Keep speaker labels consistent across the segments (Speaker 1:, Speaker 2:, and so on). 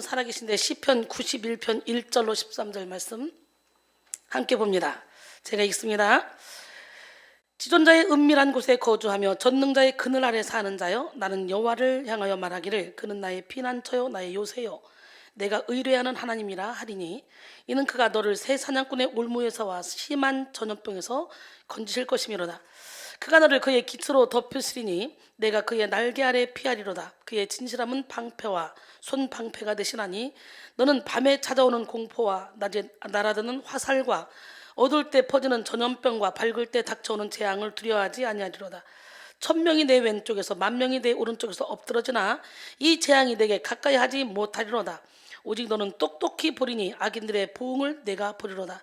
Speaker 1: 하나님은 살아계신데 시편 91편 1절로 13절 말씀 함께 봅니다. 제가 읽습니다. 지존자의 은밀한 곳에 거주하며 전능자의 그늘 아래 사는 자여 나는 여호와를 향하여 말하기를 그는 나의 피난처요 나의 요새요 내가 의뢰하는 하나님이라 하리니 이는 그가 너를 새 사냥꾼의 올무에서와 심한 전염병에서 건지실 것이미로다 그가 너를 그의 기초로 덮으시리니 내가 그의 날개 아래 피하리로다 그의 진실함은 방패와 손 방패가 되시나니 너는 밤에 찾아오는 공포와 낮에 날아드는 화살과 어두울 때 퍼지는 전염병과 밝을 때 닥쳐오는 재앙을 두려워하지 아니하리로다. 천 명이 내 왼쪽에서 만 명이 내 오른쪽에서 엎드러지나 이 재앙이 내게 가까이 하지 못하리로다. 오직 너는 똑똑히 보리니 악인들의 보응을 내가 보리로다.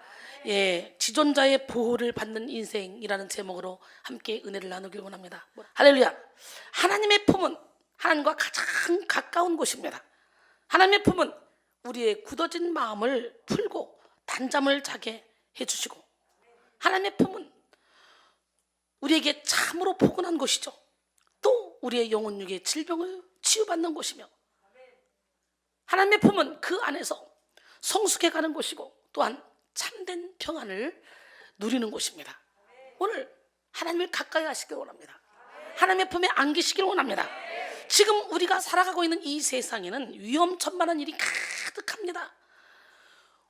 Speaker 1: 예, 지존자의 보호를 받는 인생이라는 제목으로 함께 은혜를 나누길 원합니다. 할렐루야. 하나님의 품은 하나님과 가장 가까운 곳입니다. 하나님의 품은 우리의 굳어진 마음을 풀고 단잠을 자게 해주시고 하나님의 품은 우리에게 참으로 포근한 곳이죠. 또 우리의 영혼 육의 질병을 치유받는 곳이며 하나님의 품은 그 안에서 성숙해 가는 곳이고 또한 참된 평안을 누리는 곳입니다. 오늘 하나님을 가까이 하시길 원합니다. 하나님의 품에 안기시길 원합니다. 지금 우리가 살아가고 있는 이 세상에는 위험천만한 일이 가득합니다.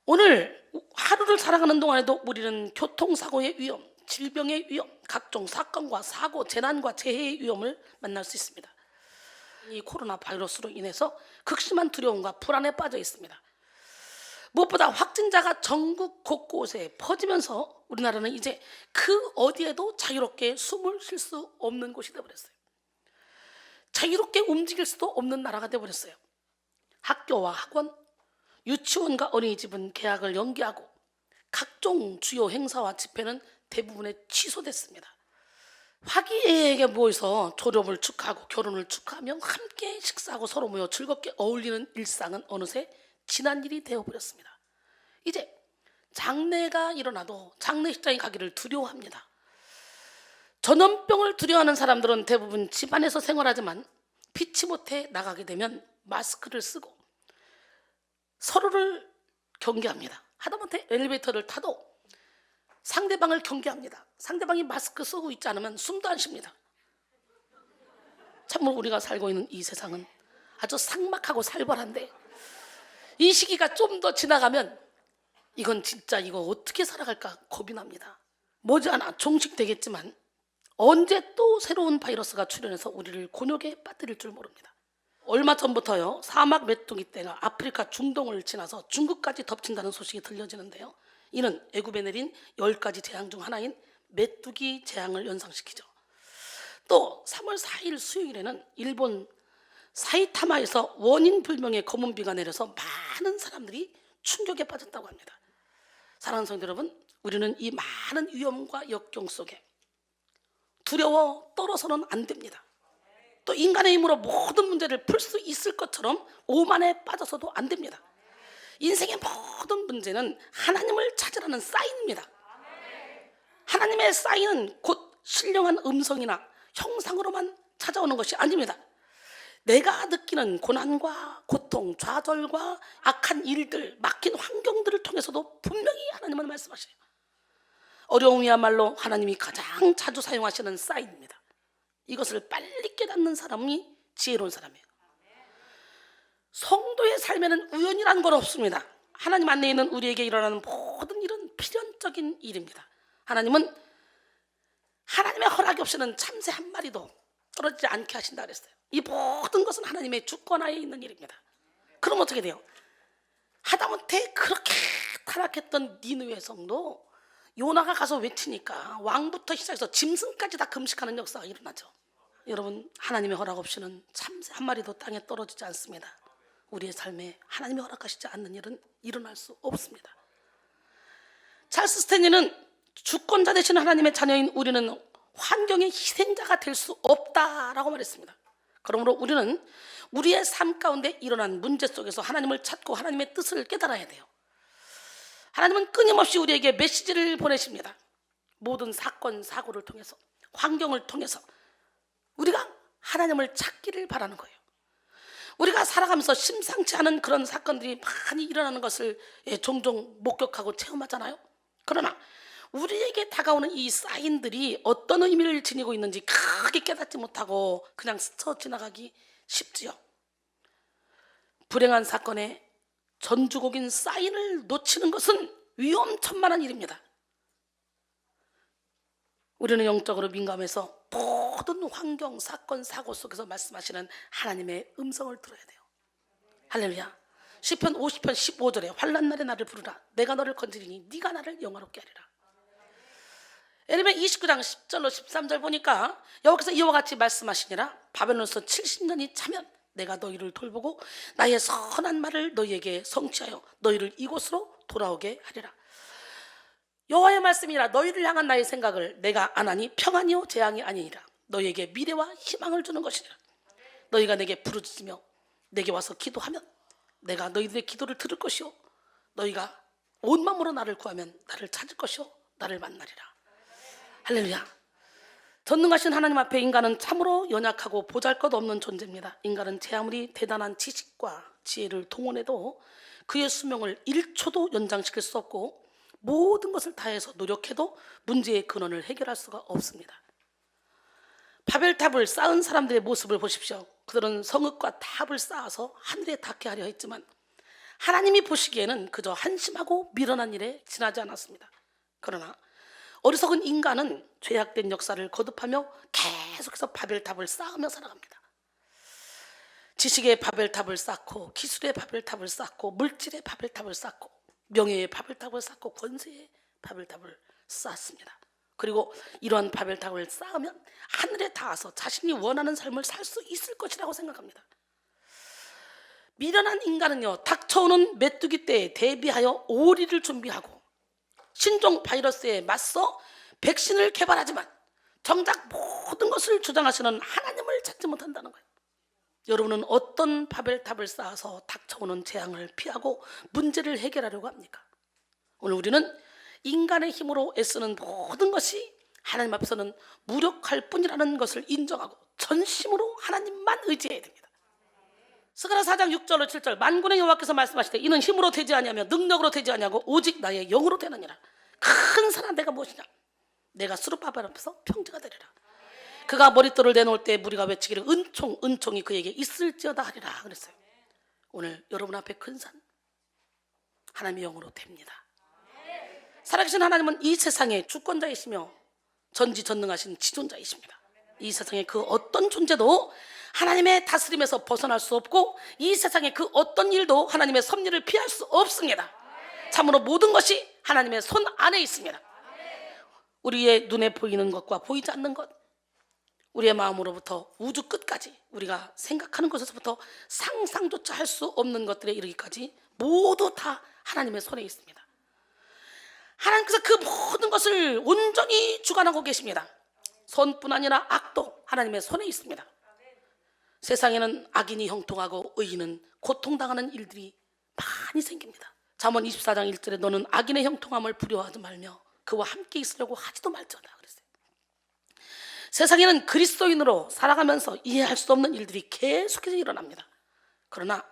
Speaker 1: 오늘 하루를 살아가는 동안에도 우리는 교통사고의 위험, 질병의 위험, 각종 사건과 사고, 재난과 재해의 위험을 만날 수 있습니다. 이 코로나 바이러스로 인해서 극심한 두려움과 불안에 빠져 있습니다. 무엇보다 확진자가 전국 곳곳에 퍼지면서 우리나라는 이제 그 어디에도 자유롭게 숨을 쉴 수 없는 곳이 되어버렸어요. 자유롭게 움직일 수도 없는 나라가 되어버렸어요. 학교와 학원, 유치원과 어린이집은 개학을 연기하고 각종 주요 행사와 집회는 대부분에 취소됐습니다. 화기애애하게 모여서 졸업을 축하하고 결혼을 축하하며 함께 식사하고 서로 모여 즐겁게 어울리는 일상은 어느새 지난 일이 되어버렸습니다. 이제 장례가 일어나도 장례식장에 가기를 두려워합니다. 전염병을 두려워하는 사람들은 대부분 집안에서 생활하지만 피치 못해 나가게 되면 마스크를 쓰고 서로를 경계합니다. 하다못해 엘리베이터를 타도 상대방을 경계합니다. 상대방이 마스크 쓰고 있지 않으면 숨도 안 쉽니다. 참으로 우리가 살고 있는 이 세상은 아주 삭막하고 살벌한데 이 시기가 좀 더 지나가면 이건 진짜 이거 어떻게 살아갈까 겁이 납니다. 머지않아 종식되겠지만 언제 또 새로운 바이러스가 출현해서 우리를 곤욕에 빠뜨릴 줄 모릅니다. 얼마 전부터요 사막 메뚜기 떼가 아프리카 중동을 지나서 중국까지 덮친다는 소식이 들려지는데요. 이는 애굽에 내린 열 가지 재앙 중 하나인 메뚜기 재앙을 연상시키죠. 또 3월 4일 수요일에는 일본 사이타마에서 원인 불명의 검은 비가 내려서 많은 사람들이 충격에 빠졌다고 합니다. 사랑하는 성도 여러분, 우리는 이 많은 위험과 역경 속에 두려워 떨어서는 안 됩니다. 또 인간의 힘으로 모든 문제를 풀 수 있을 것처럼 오만에 빠져서도 안 됩니다. 인생의 모든 문제는 하나님을 찾으라는 사인입니다. 하나님의 사인은 곧 신령한 음성이나 형상으로만 찾아오는 것이 아닙니다. 내가 느끼는 고난과 고통, 좌절과 악한 일들, 막힌 환경들을 통해서도 분명히 하나님은 말씀하셔요. 어려움이야말로 하나님이 가장 자주 사용하시는 사인입니다. 이것을 빨리 깨닫는 사람이 지혜로운 사람이에요. 성도의 삶에는 우연이라는 건 없습니다. 하나님 안에 있는 우리에게 일어나는 모든 일은 필연적인 일입니다. 하나님은 하나님의 허락이 없이는 참새 한 마리도 떨어지지 않게 하신다 그랬어요. 이 모든 것은 하나님의 주권하에 있는 일입니다. 그럼 어떻게 돼요? 하다못해 그렇게 타락했던 니느웨 성도 요나가 가서 외치니까 왕부터 시작해서 짐승까지 다 금식하는 역사가 일어나죠. 여러분 하나님의 허락 없이는 참새 한 마리도 땅에 떨어지지 않습니다. 우리의 삶에 하나님이 허락하시지 않는 일은 일어날 수 없습니다. 찰스 스탠리는 주권자 되신 하나님의 자녀인 우리는 환경의 희생자가 될 수 없다라고 말했습니다. 그러므로 우리는 우리의 삶 가운데 일어난 문제 속에서 하나님을 찾고 하나님의 뜻을 깨달아야 돼요. 하나님은 끊임없이 우리에게 메시지를 보내십니다. 모든 사건, 사고를 통해서, 환경을 통해서 우리가 하나님을 찾기를 바라는 거예요. 우리가 살아가면서 심상치 않은 그런 사건들이 많이 일어나는 것을 예, 종종 목격하고 체험하잖아요. 그러나 우리에게 다가오는 이 사인들이 어떤 의미를 지니고 있는지 크게 깨닫지 못하고 그냥 스쳐 지나가기 쉽지요. 불행한 사건에 전주곡인 사인을 놓치는 것은 위험천만한 일입니다. 우리는 영적으로 민감해서 모든 환경, 사건, 사고 속에서 말씀하시는 하나님의 음성을 들어야 돼요. 할렐루야. 시편 50편 15절에 환난 날에 나를 부르라. 내가 너를 건지리니 네가 나를 영화롭게 하리라. 에르메 29장 10절로 13절 보니까 여기서 이와 같이 말씀하시니라 바벨론서 70년이 차면 내가 너희를 돌보고 나의 선한 말을 너희에게 성취하여 너희를 이곳으로 돌아오게 하리라. 여호와의 말씀이라 너희를 향한 나의 생각을 내가 안 하니 평안이요 재앙이 아니니라. 너희에게 미래와 희망을 주는 것이니라. 너희가 내게 부르짖으며 내게 와서 기도하면 내가 너희들의 기도를 들을 것이요 너희가 온 마음으로 나를 구하면 나를 찾을 것이요 나를 만나리라. 할렐루야. 전능하신 하나님 앞에 인간은 참으로 연약하고 보잘것없는 존재입니다. 인간은 제 아무리 대단한 지식과 지혜를 동원해도 그의 수명을 1초도 연장시킬 수 없고 모든 것을 다해서 노력해도 문제의 근원을 해결할 수가 없습니다. 바벨탑을 쌓은 사람들의 모습을 보십시오. 그들은 성읍과 탑을 쌓아서 하늘에 닿게 하려 했지만 하나님이 보시기에는 그저 한심하고 미련한 일에 지나지 않았습니다. 그러나 어리석은 인간은 죄악된 역사를 거듭하며 계속해서 바벨탑을 쌓으며 살아갑니다. 지식의 바벨탑을 쌓고 기술의 바벨탑을 쌓고 물질의 바벨탑을 쌓고 명예의 바벨탑을 쌓고 권세의 바벨탑을 쌓습니다. 그리고 이러한 바벨탑을 쌓으면 하늘에 닿아서 자신이 원하는 삶을 살 수 있을 것이라고 생각합니다. 미련한 인간은요 닥쳐오는 메뚜기 때에 대비하여 오리를 준비하고 신종 바이러스에 맞서 백신을 개발하지만 정작 모든 것을 주장하시는 하나님을 찾지 못한다는 거예요. 여러분은 어떤 바벨탑을 쌓아서 닥쳐오는 재앙을 피하고 문제를 해결하려고 합니까? 오늘 우리는 인간의 힘으로 애쓰는 모든 것이 하나님 앞에서는 무력할 뿐이라는 것을 인정하고 전심으로 하나님만 의지해야 됩니다. 스가라 4장 6절로 7절 만군의 여호와께서 말씀하시되 이는 힘으로 되지 아니하며 능력으로 되지 아니하고 오직 나의 영으로 되느니라. 큰 사람 내가 무엇이냐? 내가 수르바벨 앞에서 평지가 되리라. 그가 머릿돌을 내놓을 때 무리가 외치기를 은총 은총이 그에게 있을지어다 하리라 그랬어요. 오늘 여러분 앞에 큰 산 하나님의 영으로 됩니다. 살아계신 하나님은 이 세상의 주권자이시며 전지전능하신 지존자이십니다. 이 세상의 그 어떤 존재도 하나님의 다스림에서 벗어날 수 없고 이 세상의 그 어떤 일도 하나님의 섭리를 피할 수 없습니다. 참으로 모든 것이 하나님의 손 안에 있습니다. 우리의 눈에 보이는 것과 보이지 않는 것, 우리의 마음으로부터 우주 끝까지 우리가 생각하는 것에서부터 상상조차 할 수 없는 것들에 이르기까지 모두 다 하나님의 손에 있습니다. 하나님께서 그 모든 것을 온전히 주관하고 계십니다. 손뿐 아니라 악도 하나님의 손에 있습니다. 세상에는 악인이 형통하고 의인은 고통당하는 일들이 많이 생깁니다. 잠언 24장 1절에 너는 악인의 형통함을 두려워하지 말며 그와 함께 있으려고 하지도 말지어다 그랬어요. 세상에는 그리스도인으로 살아가면서 이해할 수 없는 일들이 계속해서 일어납니다. 그러나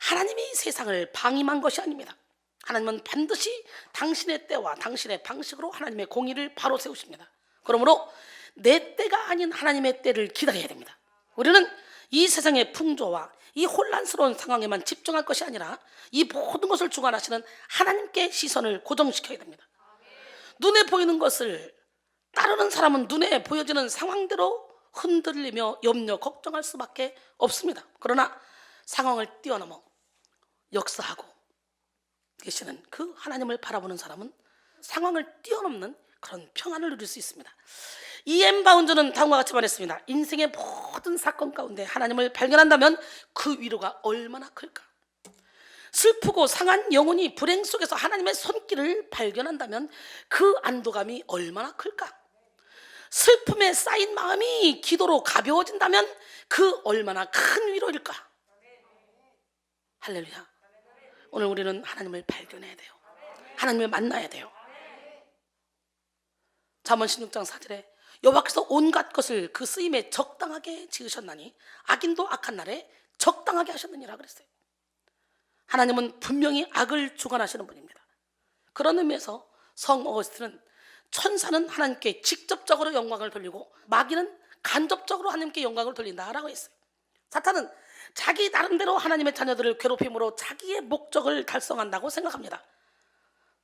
Speaker 1: 하나님이 세상을 방임한 것이 아닙니다. 하나님은 반드시 당신의 때와 당신의 방식으로 하나님의 공의를 바로 세우십니다. 그러므로 내 때가 아닌 하나님의 때를 기다려야 됩니다. 우리는 이 세상의 풍조와 이 혼란스러운 상황에만 집중할 것이 아니라 이 모든 것을 주관하시는 하나님께 시선을 고정시켜야 됩니다. 눈에 보이는 것을 따르는 사람은 눈에 보여지는 상황대로 흔들리며 염려, 걱정할 수밖에 없습니다. 그러나 상황을 뛰어넘어 역사하고 계시는 그 하나님을 바라보는 사람은 상황을 뛰어넘는 그런 평안을 누릴 수 있습니다. 이엠 바운드는 다음과 같이 말했습니다. 인생의 모든 사건 가운데 하나님을 발견한다면 그 위로가 얼마나 클까? 슬프고 상한 영혼이 불행 속에서 하나님의 손길을 발견한다면 그 안도감이 얼마나 클까? 슬픔에 쌓인 마음이 기도로 가벼워진다면 그 얼마나 큰 위로일까? 할렐루야. 오늘 우리는 하나님을 발견해야 돼요. 하나님을 만나야 돼요. 잠언 16장 4절에 여호와께서 온갖 것을 그 쓰임에 적당하게 지으셨나니 악인도 악한 날에 적당하게 하셨느니라 그랬어요. 하나님은 분명히 악을 주관하시는 분입니다. 그런 의미에서 성 어거스틴은 천사는 하나님께 직접적으로 영광을 돌리고 마귀는 간접적으로 하나님께 영광을 돌린다라고 했어요. 사탄은 자기 나름대로 하나님의 자녀들을 괴롭힘으로 자기의 목적을 달성한다고 생각합니다.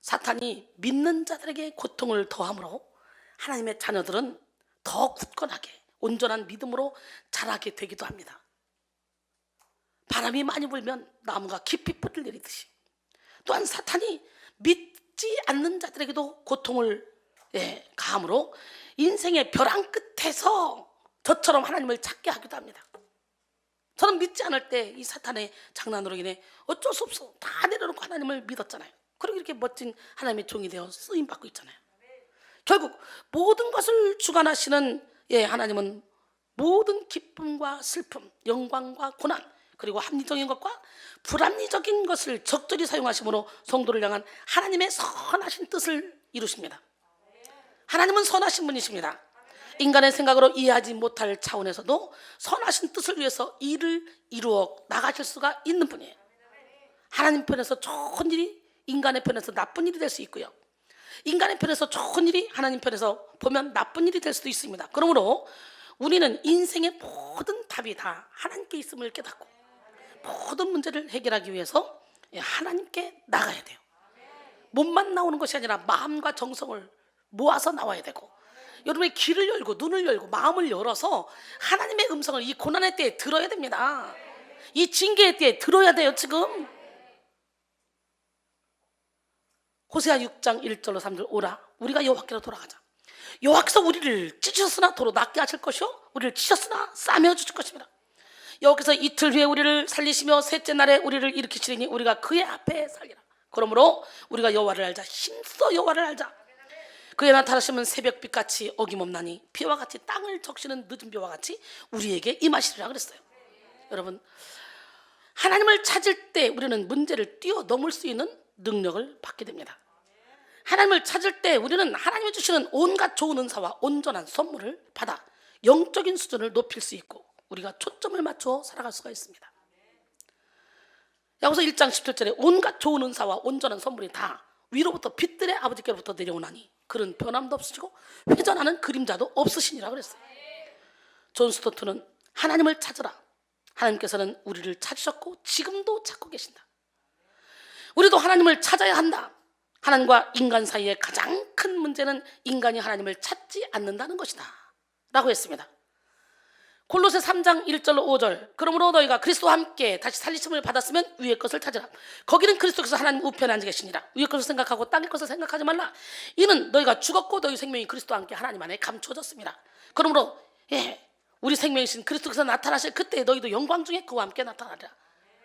Speaker 1: 사탄이 믿는 자들에게 고통을 더함으로 하나님의 자녀들은 더 굳건하게 온전한 믿음으로 자라게 되기도 합니다. 바람이 많이 불면 나무가 깊이 뿌리를 내리듯이 또한 사탄이 믿지 않는 자들에게도 고통을 예, 가함으로 인생의 벼랑 끝에서 저처럼 하나님을 찾게 하기도 합니다. 저는 믿지 않을 때 이 사탄의 장난으로 인해 어쩔 수 없어 다 내려놓고 하나님을 믿었잖아요. 그리고 이렇게 멋진 하나님의 종이 되어 쓰임 받고 있잖아요. 결국 모든 것을 주관하시는 예, 하나님은 모든 기쁨과 슬픔, 영광과 고난, 그리고 합리적인 것과 불합리적인 것을 적절히 사용하심으로 성도를 향한 하나님의 선하신 뜻을 이루십니다. 하나님은 선하신 분이십니다. 인간의 생각으로 이해하지 못할 차원에서도 선하신 뜻을 위해서 일을 이루어 나가실 수가 있는 분이에요. 하나님 편에서 좋은 일이 인간의 편에서 나쁜 일이 될 수 있고요. 인간의 편에서 좋은 일이 하나님 편에서 보면 나쁜 일이 될 수도 있습니다. 그러므로 우리는 인생의 모든 답이 다 하나님께 있음을 깨닫고 모든 문제를 해결하기 위해서 하나님께 나가야 돼요. 몸만 나오는 것이 아니라 마음과 정성을 모아서 나와야 되고 여러분의 귀를 열고 눈을 열고 마음을 열어서 하나님의 음성을 이 고난의 때에 들어야 됩니다. 이 징계의 때에 들어야 돼요, 지금. 호세아 6장 1절로 3절 오라 우리가 여호와께로 돌아가자. 여호와께서 우리를 찢으셨으나 도로 낫게 하실 것이요 우리를 치셨으나 싸매어 주실 것입니다. 여호와께서 이틀 후에 우리를 살리시며 셋째 날에 우리를 일으키시리니 우리가 그의 앞에 살리라. 그러므로 우리가 여호와를 알자 힘써 여호와를 알자. 그의 나타나시면 새벽빛 같이 어김없나니 비와 같이 땅을 적시는 늦은 비와 같이 우리에게 임하시리라 그랬어요. 여러분 하나님을 찾을 때 우리는 문제를 뛰어넘을 수 있는 능력을 받게 됩니다. 하나님을 찾을 때 우리는 하나님이 주시는 온갖 좋은 은사와 온전한 선물을 받아 영적인 수준을 높일 수 있고 우리가 초점을 맞춰 살아갈 수가 있습니다. 야고서 1장 17절에 온갖 좋은 은사와 온전한 선물이 다 위로부터 빛들의 아버지께로부터 내려오나니 그런 변함도 없으시고 회전하는 그림자도 없으시니라 그랬어요. 존 스토트는 하나님을 찾으라. 하나님께서는 우리를 찾으셨고 지금도 찾고 계신다. 우리도 하나님을 찾아야 한다. 하나님과 인간 사이의 가장 큰 문제는 인간이 하나님을 찾지 않는다는 것이다. 라고 했습니다. 골로새 3장 1절로 5절. 그러므로 너희가 그리스도와 함께 다시 살리심을 받았으면 위의 것을 찾으라. 거기는 그리스도께서 하나님 우편에 앉아 계시니라. 위의 것을 생각하고 땅의 것을 생각하지 말라. 이는 너희가 죽었고 너희 생명이 그리스도와 함께 하나님 안에 감추어졌습니다. 그러므로 예, 우리 생명이신 그리스도께서 나타나실 그때 너희도 영광 중에 그와 함께 나타나리라.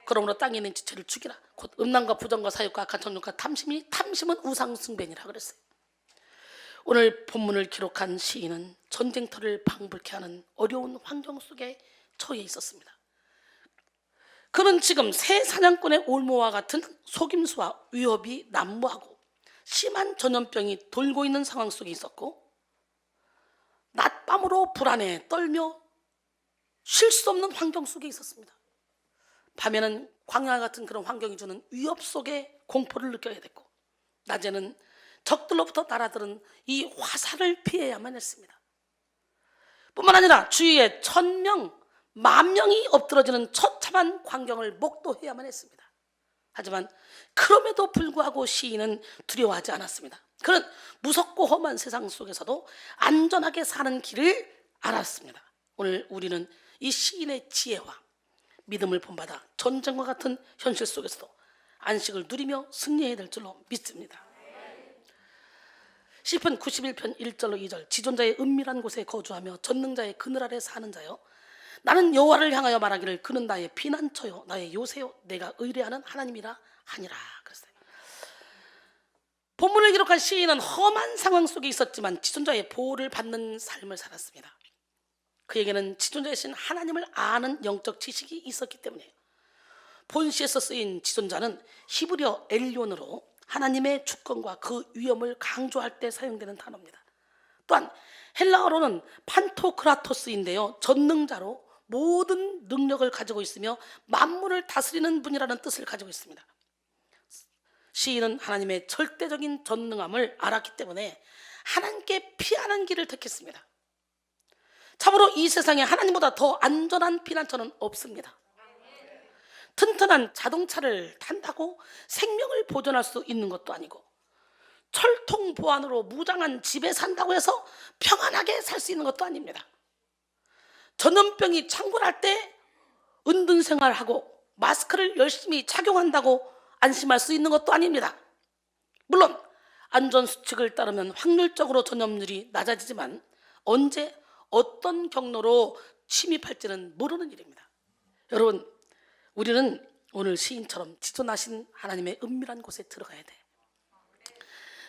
Speaker 1: 그러므로 땅에 있는 지체를 죽이라. 곧 음란과 부정과 사욕과 악한 정욕과 탐심이 탐심은 우상숭배니라 그랬어요. 오늘 본문을 기록한 시인은 전쟁터를 방불케 하는 어려운 환경 속에 처해 있었습니다. 그는 지금 새 사냥꾼의 올모와 같은 속임수와 위협이 난무하고 심한 전염병이 돌고 있는 상황 속에 있었고 낮밤으로 불안해 떨며 쉴 수 없는 환경 속에 있었습니다. 밤에는 광야 같은 그런 환경이 주는 위협 속에 공포를 느껴야 됐고 낮에는 적들로부터 날아드는 이 화살을 피해야만 했습니다. 뿐만 아니라 주위에 천 명, 만 명이 엎드러지는 처참한 광경을 목도해야만 했습니다. 하지만 그럼에도 불구하고 시인은 두려워하지 않았습니다. 그는 무섭고 험한 세상 속에서도 안전하게 사는 길을 알았습니다. 오늘 우리는 이 시인의 지혜와 믿음을 본받아 전쟁과 같은 현실 속에서도 안식을 누리며 승리해야 될 줄로 믿습니다. 시편 91편 1절로 2절 지존자의 은밀한 곳에 거주하며 전능자의 그늘 아래 사는 자여 나는 여호와를 향하여 말하기를 그는 나의 피난처요 나의 요새요 내가 의뢰하는 하나님이라 하니라 그랬어요. 본문을 기록한 시인은 험한 상황 속에 있었지만 지존자의 보호를 받는 삶을 살았습니다. 그에게는 지존자이신 하나님을 아는 영적 지식이 있었기 때문에 본시에서 쓰인 지존자는 히브리어 엘리온으로 하나님의 주권과 그 위엄을 강조할 때 사용되는 단어입니다. 또한 헬라어로는 판토크라토스인데요. 전능자로 모든 능력을 가지고 있으며 만물을 다스리는 분이라는 뜻을 가지고 있습니다. 시인은 하나님의 절대적인 전능함을 알았기 때문에 하나님께 피하는 길을 택했습니다. 참으로 이 세상에 하나님보다 더 안전한 피난처는 없습니다. 튼튼한 자동차를 탄다고 생명을 보존할 수 있는 것도 아니고 철통 보안으로 무장한 집에 산다고 해서 평안하게 살 수 있는 것도 아닙니다. 전염병이 창궐할 때 은둔 생활하고 마스크를 열심히 착용한다고 안심할 수 있는 것도 아닙니다. 물론 안전 수칙을 따르면 확률적으로 전염률이 낮아지지만 언제 어떤 경로로 침입할지는 모르는 일입니다. 여러분, 우리는 오늘 시인처럼 지존하신 하나님의 은밀한 곳에 들어가야 돼.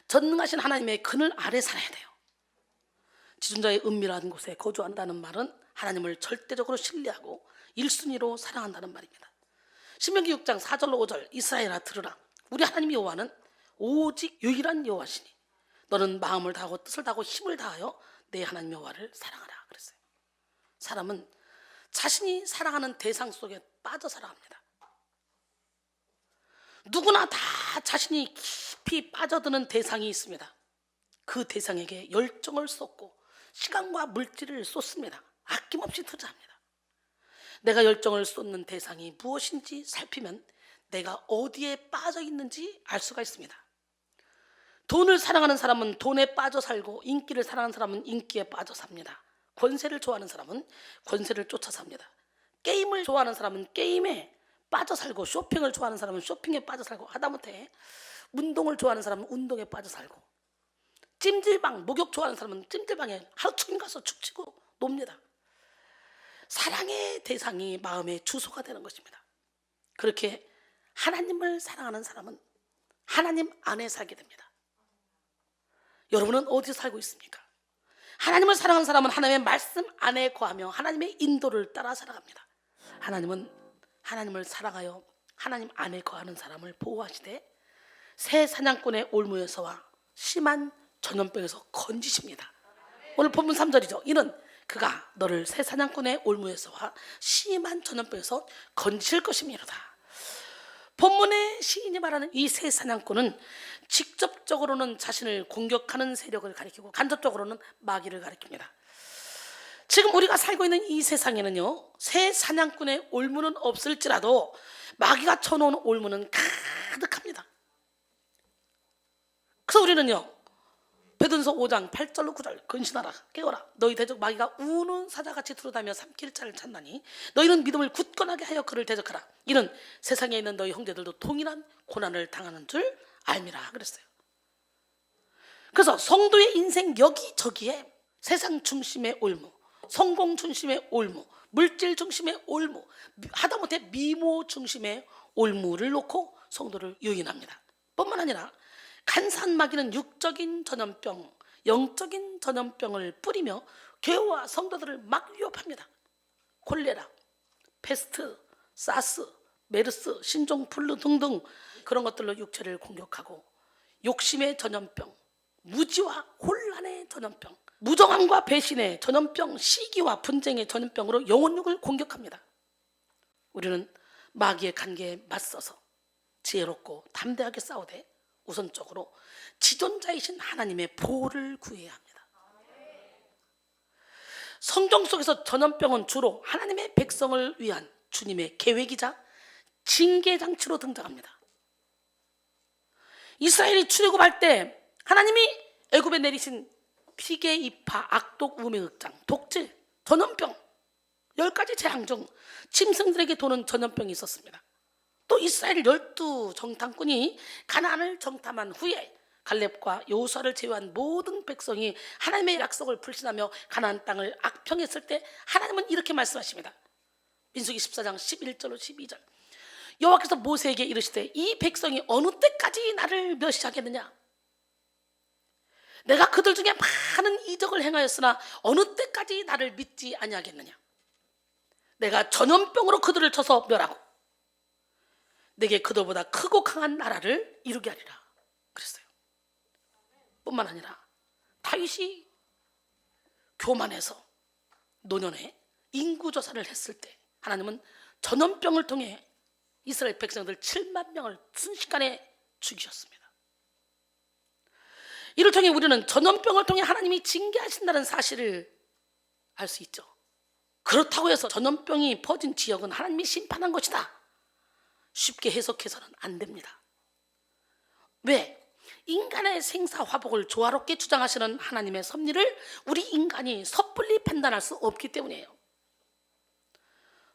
Speaker 1: 전능하신 하나님의 그늘 아래 살아야 돼요. 지존자의 은밀한 곳에 거주한다는 말은 하나님을 절대적으로 신뢰하고 일순위로 사랑한다는 말입니다. 신명기 6장 4절로 5절 이스라엘아 들으라 우리 하나님 여호와는 오직 유일한 여호와시니 너는 마음을 다하고 뜻을 다하고 힘을 다하여 내 하나님 여호와를 사랑하라 그랬어요. 사람은 자신이 사랑하는 대상 속에 빠져 살아갑니다. 누구나 다 자신이 깊이 빠져드는 대상이 있습니다. 그 대상에게 열정을 쏟고 시간과 물질을 쏟습니다. 아낌없이 투자합니다. 내가 열정을 쏟는 대상이 무엇인지 살피면 내가 어디에 빠져 있는지 알 수가 있습니다. 돈을 사랑하는 사람은 돈에 빠져 살고 인기를 사랑하는 사람은 인기에 빠져 삽니다. 권세를 좋아하는 사람은 권세를 쫓아 삽니다. 게임을 좋아하는 사람은 게임에 빠져 살고 쇼핑을 좋아하는 사람은 쇼핑에 빠져 살고 하다못해 운동을 좋아하는 사람은 운동에 빠져 살고 찜질방 목욕 좋아하는 사람은 찜질방에 하루 종일 가서 축치고 놉니다. 사랑의 대상이 마음의 주소가 되는 것입니다. 그렇게 하나님을 사랑하는 사람은 하나님 안에 살게 됩니다. 여러분은 어디서 살고 있습니까? 하나님을 사랑하는 사람은 하나님의 말씀 안에 거하며 하나님의 인도를 따라 살아갑니다. 하나님은 하나님을 사랑하여 하나님 안에 거하는 사람을 보호하시되 새 사냥꾼의 올무에서와 심한 전염병에서 건지십니다. 오늘 본문 3절이죠. 이는 그가 너를 새 사냥꾼의 올무에서와 심한 전염병에서 건지실 것임이로다. 본문의 시인이 말하는 이 새 사냥꾼은 직접적으로는 자신을 공격하는 세력을 가리키고 간접적으로는 마귀를 가리킵니다. 지금 우리가 살고 있는 이 세상에는요, 새 사냥꾼의 올무는 없을지라도 마귀가 쳐놓은 올무는 가득합니다. 그래서 우리는요, 베드로서 5장 8절로 9절 근신하라 깨어라 너희 대적 마귀가 우는 사자같이 두루다며 삼킬 자를 찾나니 너희는 믿음을 굳건하게 하여 그를 대적하라 이는 세상에 있는 너희 형제들도 동일한 고난을 당하는 줄 알미라 그랬어요 그래서 성도의 인생 여기저기에 세상 중심의 올무 성공 중심의 올무 물질 중심의 올무 하다못해 미모 중심의 올무를 놓고 성도를 유인합니다 뿐만 아니라 간산마귀는 육적인 전염병, 영적인 전염병을 뿌리며 교회와 성도들을 막 위협합니다. 콜레라, 페스트, 사스, 메르스, 신종플루 등등 그런 것들로 육체를 공격하고 욕심의 전염병, 무지와 혼란의 전염병, 무정함과 배신의 전염병, 시기와 분쟁의 전염병으로 영혼육을 공격합니다. 우리는 마귀의 관계에 맞서서 지혜롭고 담대하게 싸우되 우선적으로 지존자이신 하나님의 보호를 구해야 합니다. 성경 속에서 전염병은 주로 하나님의 백성을 위한 주님의 계획이자 징계 장치로 등장합니다. 이스라엘이 출애굽할 때 하나님이 애굽에 내리신 피계 이파 악독 우매극장 독질 전염병 열 가지 재앙 중 짐승들에게 도는 전염병이 있었습니다. 또 이스라엘 열두 정탐꾼이 가나안을 정탐한 후에 갈렙과 여호수아를 제외한 모든 백성이 하나님의 약속을 불신하며 가나안 땅을 악평했을 때 하나님은 이렇게 말씀하십니다. 민수기 14장 11절로 12절. 여호와께서 모세에게 이르시되 이 백성이 어느 때까지 나를 멸시하겠느냐? 내가 그들 중에 많은 이적을 행하였으나 어느 때까지 나를 믿지 아니하겠느냐? 내가 전염병으로 그들을 쳐서 멸하고 내게 그들보다 크고 강한 나라를 이루게 하리라. 그랬어요. 뿐만 아니라 다윗이 교만해서 노년에 인구 조사를 했을 때 하나님은 전염병을 통해 이스라엘 백성들 7만 명을 순식간에 죽이셨습니다. 이를 통해 우리는 전염병을 통해 하나님이 징계하신다는 사실을 알 수 있죠. 그렇다고 해서 전염병이 퍼진 지역은 하나님이 심판한 것이다. 쉽게 해석해서는 안 됩니다. 왜? 인간의 생사 화복을 조화롭게 주장하시는 하나님의 섭리를 우리 인간이 섣불리 판단할 수 없기 때문이에요.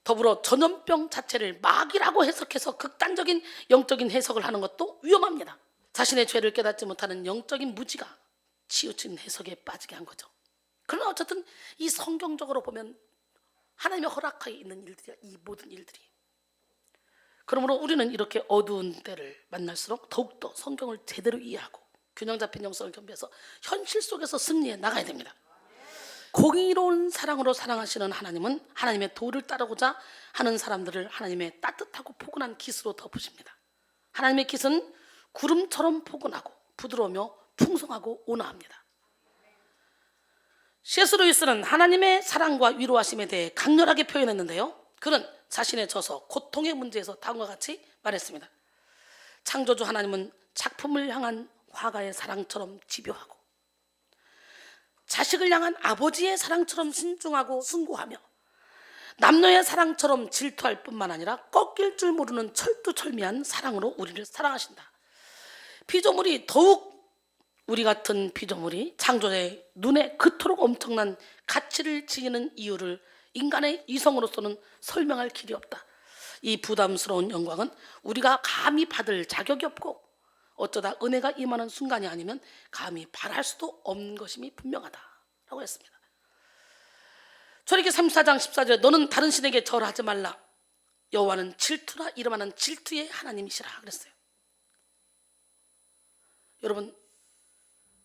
Speaker 1: 더불어 전염병 자체를 마귀라고 해석해서 극단적인 영적인 해석을 하는 것도 위험합니다. 자신의 죄를 깨닫지 못하는 영적인 무지가 치우친 해석에 빠지게 한 거죠. 그러나 어쨌든 이 성경적으로 보면 하나님의 허락하에 있는 일들이야. 이 모든 일들이. 그러므로 우리는 이렇게 어두운 때를 만날수록 더욱더 성경을 제대로 이해하고 균형 잡힌 영성을 겸비해서 현실 속에서 승리해 나가야 됩니다. 공의로운 사랑으로 사랑하시는 하나님은 하나님의 도를 따르고자 하는 사람들을 하나님의 따뜻하고 포근한 기스로 덮으십니다. 하나님의 기스는 구름처럼 포근하고 부드러우며 풍성하고 온화합니다. 시에스 루이스는 하나님의 사랑과 위로하심에 대해 강렬하게 표현했는데요. 그는 자신의 저서 고통의 문제에서 다음과 같이 말했습니다. 창조주 하나님은 작품을 향한 화가의 사랑처럼 집요하고 자식을 향한 아버지의 사랑처럼 신중하고 숭고하며 남녀의 사랑처럼 질투할 뿐만 아니라 꺾일 줄 모르는 철두철미한 사랑으로 우리를 사랑하신다. 피조물이 더욱 우리 같은 피조물이 창조자의 눈에 그토록 엄청난 가치를 지니는 이유를 인간의 이성으로서는 설명할 길이 없다. 이 부담스러운 영광은 우리가 감히 받을 자격이 없고 어쩌다 은혜가 임하는 순간이 아니면 감히 바랄 수도 없는 것임이 분명하다라고 했습니다. 초리기 34장 14절에 너는 다른 신에게 절하지 말라. 여호와는 질투라 이름하는 질투의 하나님이시라 그랬어요. 여러분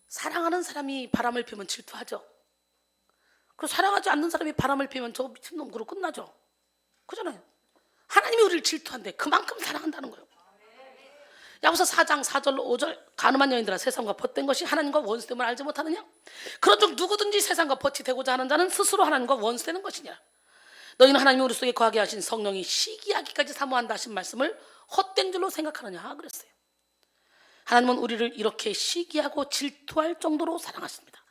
Speaker 1: 사랑하는 사람이 바람을 피우면 질투하죠. 그 사랑하지 않는 사람이 바람을 피우면 저 미친놈 그로 끝나죠. 그잖아요. 하나님이 우리를 질투한데 그만큼 사랑한다는 거예요. 야고서 4장 4절로 5절 가늠한 여인들아 세상과 벗된 것이 하나님과 원수됨을 알지 못하느냐? 그런 중 누구든지 세상과 벗이 되고자 하는 자는 스스로 하나님과 원수되는 것이냐? 너희는 하나님이 우리 속에 거하게 하신 성령이 시기하기까지 사모한다 하신 말씀을 헛된 줄로 생각하느냐 그랬어요. 하나님은 우리를 이렇게 시기하고 질투할 정도로 사랑하십니다.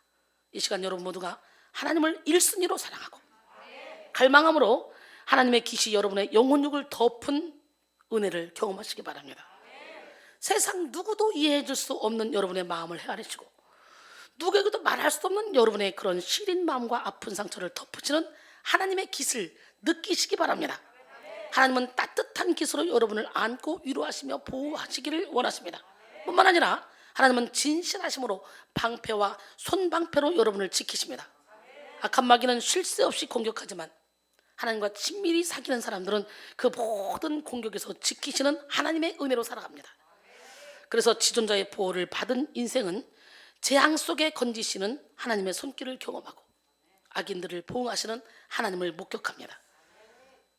Speaker 1: 이 시간 여러분 모두가 하나님을 일순위로 사랑하고 갈망함으로 하나님의 기시 여러분의 영혼육을 덮은 은혜를 경험하시기 바랍니다. 세상 누구도 이해해 줄 수 없는 여러분의 마음을 헤아리시고 누구에게도 말할 수 없는 여러분의 그런 시린 마음과 아픈 상처를 덮으시는 하나님의 깃을 느끼시기 바랍니다. 하나님은 따뜻한 깃으로 여러분을 안고 위로하시며 보호하시기를 원하십니다. 뿐만 아니라 하나님은 진실하심으로 방패와 손방패로 여러분을 지키십니다. 악한 마귀는 쉴 새 없이 공격하지만 하나님과 친밀히 사귀는 사람들은 그 모든 공격에서 지키시는 하나님의 은혜로 살아갑니다. 그래서 지존자의 보호를 받은 인생은 재앙 속에 건지시는 하나님의 손길을 경험하고 악인들을 보응하시는 하나님을 목격합니다.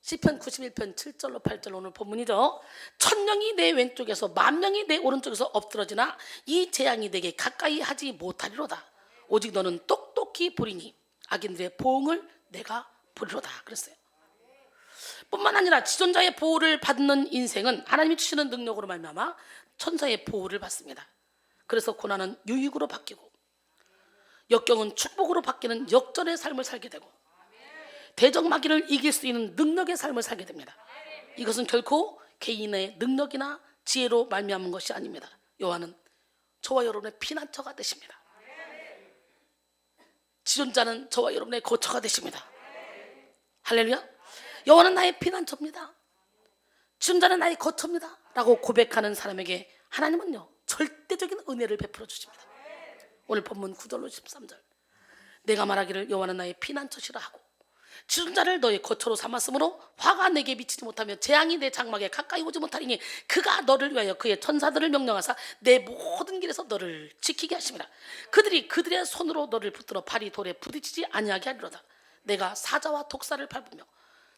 Speaker 1: 시편 91편 7절로 8절 오늘 본문이죠. 천명이 내 왼쪽에서 만 명이 내 오른쪽에서 엎드러지나 이 재앙이 내게 가까이 하지 못하리로다. 오직 너는 똑똑히 보리니 악인들의 보응을 내가 보리로다. 그랬어요. 뿐만 아니라 지존자의 보호를 받는 인생은 하나님이 주시는 능력으로 말미암아 천사의 보호를 받습니다. 그래서 고난은 유익으로 바뀌고 역경은 축복으로 바뀌는 역전의 삶을 살게 되고 대적마귀를 이길 수 있는 능력의 삶을 살게 됩니다. 이것은 결코 개인의 능력이나 지혜로 말미암은 것이 아닙니다. 요한은 저와 여러분의 피난처가 되십니다. 지존자는 저와 여러분의 거처가 되십니다. 할렐루야. 여호와는 나의 피난처입니다. 지존자는 나의 거처입니다. 라고 고백하는 사람에게 하나님은요 절대적인 은혜를 베풀어 주십니다. 오늘 본문 9절로 13절. 내가 말하기를 여호와는 나의 피난처시라 하고 지존자를 너의 거처로 삼았으므로 화가 내게 미치지 못하며 재앙이 내 장막에 가까이 오지 못하리니 그가 너를 위하여 그의 천사들을 명령하사 내 모든 길에서 너를 지키게 하심이라 그들이 그들의 손으로 너를 붙들어 발이 돌에 부딪히지 아니하게 하리로다. 내가 사자와 독사를 밟으며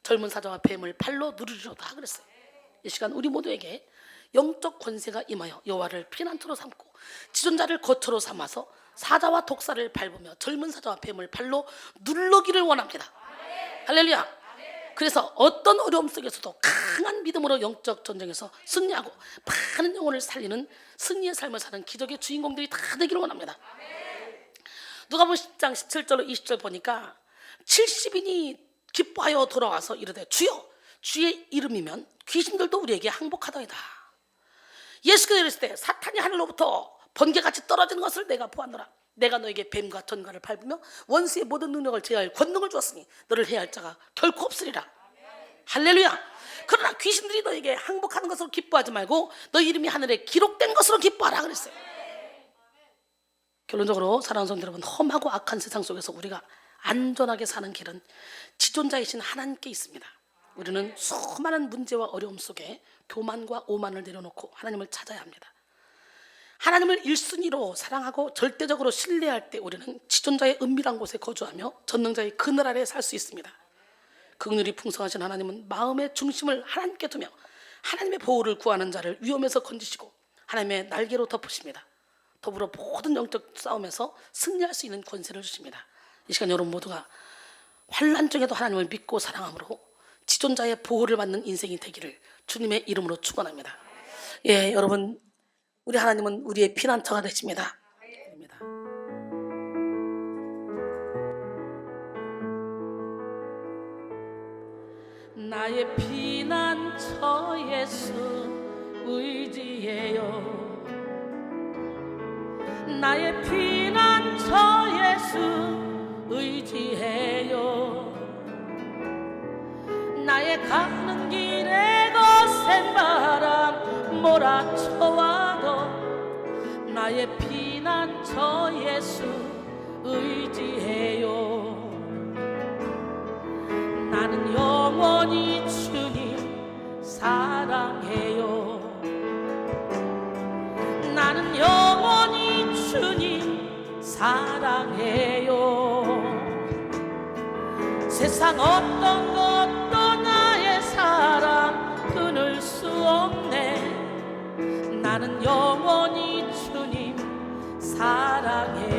Speaker 1: 젊은 사자와 뱀을 팔로 누르리로다 그랬어요 이 시간 우리 모두에게 영적 권세가 임하여 여호와를 피난처로 삼고 지존자를 거처로 삼아서 사자와 독사를 밟으며 젊은 사자와 뱀을 발로 누르기를 원합니다. 할렐루야. 그래서 어떤 어려움 속에서도 강한 믿음으로 영적 전쟁에서 승리하고 많은 영혼을 살리는 승리의 삶을 사는 기적의 주인공들이 다 되기를 원합니다. 누가복음 10장 17절로 20절 보니까 70인이 기뻐하여 돌아와서 이르되 주여 주의 이름이면 귀신들도 우리에게 항복하더이다. 예수께서 이르실 때 사탄이 하늘로부터 번개같이 떨어지는 것을 내가 보았노라. 내가 너에게 뱀과 전갈을 밟으며 원수의 모든 능력을 제어할 권능을 주었으니 너를 해야 할 자가 결코 없으리라. 할렐루야. 그러나 귀신들이 너에게 항복하는 것으로 기뻐하지 말고 너 이름이 하늘에 기록된 것으로 기뻐하라 그랬어요. 결론적으로 사랑하는 성도 여러분 험하고 악한 세상 속에서 우리가 안전하게 사는 길은 지존자이신 하나님께 있습니다. 우리는 수많은 문제와 어려움 속에 교만과 오만을 내려놓고 하나님을 찾아야 합니다. 하나님을 일순위로 사랑하고 절대적으로 신뢰할 때 우리는 지존자의 은밀한 곳에 거주하며 전능자의 그늘 아래 살 수 있습니다. 극률이 풍성하신 하나님은 마음의 중심을 하나님께 두며 하나님의 보호를 구하는 자를 위험에서 건지시고 하나님의 날개로 덮으십니다. 더불어 모든 영적 싸움에서 승리할 수 있는 권세를 주십니다. 이 시간 여러분 모두가 환란 중에도 하나님을 믿고 사랑함으로 지존자의 보호를 받는 인생이 되기를 주님의 이름으로 축원합니다. 예, 여러분 우리 하나님은 우리의 피난처가 되십니다. 나의 피난처 예수 의지해요. 나의 피난처 예수 의지해요. 가는 길에 거센 바람 몰아쳐와도 나의 피난처 예수 의지해요. 나는 영원히 주님 사랑해요. 나는 영원히 주님 사랑해요. 세상 어떤 것 나는 영원히 주님 사랑해